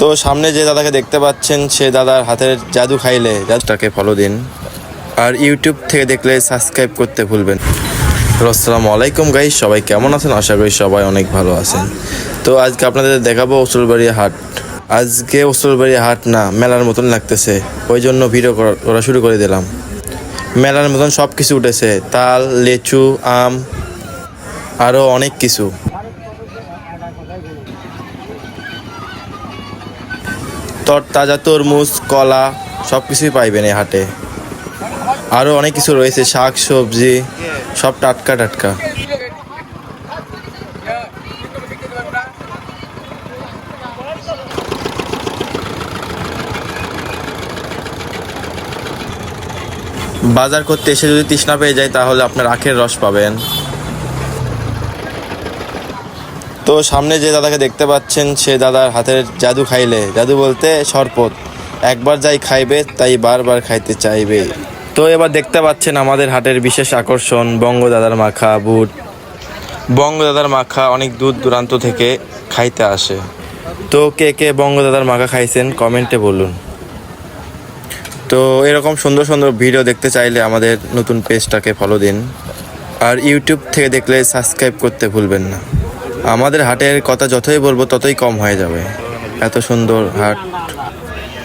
তো সামনে যে দাদাকে দেখতে পাচ্ছেন, সে দাদার হাতের জাদু খাইলে। জাদুটাকে ফলো দিন। আর ইউটিউব থেকে দেখলে সাবস্ক্রাইব করতে ভুলবেন আসসালামু আলাইকুম গাইস সবাই কেমন আছেন? আশা করি সবাই অনেক ভালো আছেন। তো আজকে আপনাদের দেখাবো ওসলবাড়ি হাট। আজকে ওসলবাড়ি হাট না, মেলার মতন লাগতেছে। ওই জন্য ভিডিও করা শুরু করে দিলাম। মেলার মতন সব কিছু উঠেছে। তাল, লেচু, আম আরও অনেক কিছু। তর, তাজা তরমুজ, কলা সব কিছুই পাইবেন এই হাটে। আরও অনেক কিছু রয়েছে, শাক, সবজি, সব টাটকা টাটকা। বাজার করতে এসে যদি তৃষ্ণা পেয়ে যায়, তাহলে আপনার আখের রস পাবেন। তো সামনে যে দাদাকে দেখতে পাচ্ছেন, সে দাদার হাতের জাদু খাইলে। জাদু বলতে শরবত একবার যাই খাইবে, তাই বারবার খাইতে চাইবে। তো এবার দেখতে পাচ্ছেন আমাদের হাটের বিশেষ আকর্ষণ, বঙ্গ দাদার মাখা, বুট। বঙ্গ দাদার মাখা অনেক দূর দূরান্ত থেকে খাইতে আসে। তো কে কে বঙ্গ দাদার মাখা খাইছেন, কমেন্টে বলুন। তো এরকম সুন্দর সুন্দর ভিডিও দেখতে চাইলে আমাদের নতুন পেজটাকে ফলো দিন। আর ইউটিউব থেকে দেখলে সাবস্ক্রাইব করতে ভুলবেন না। আমাদের হাটের কথা যতই বলব, ততই কম হয়ে যাবে। এত সুন্দর হাট।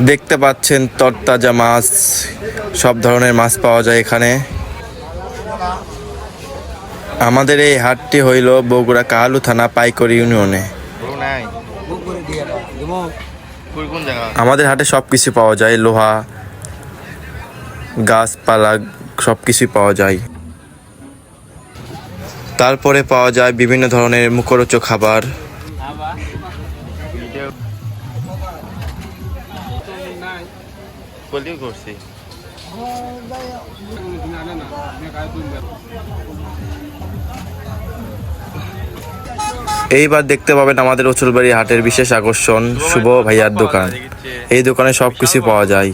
দেখতে পাচ্ছেন তরতাজা মাছ, সব ধরনের মাছ পাওয়া যায় এখানে। আমাদের এই হাটটি হইল বগুড়া কাহালু থানা পাইকরি ইউনিয়নে। আমাদের হাটে সব কিছু পাওয়া যায়, লোহা, গাছপালা সব কিছুই পাওয়া যায়। তারপরে পাওয়া যায় বিভিন্ন ধরনের মুখরোচক খাবার। এইবার দেখতে পাবেন আমাদের অচলবাড়ি হাটের বিশেষ আকর্ষণ, শুভ ভাইয়ার দোকান। এই দোকানে সব কিছু পাওয়া যায়।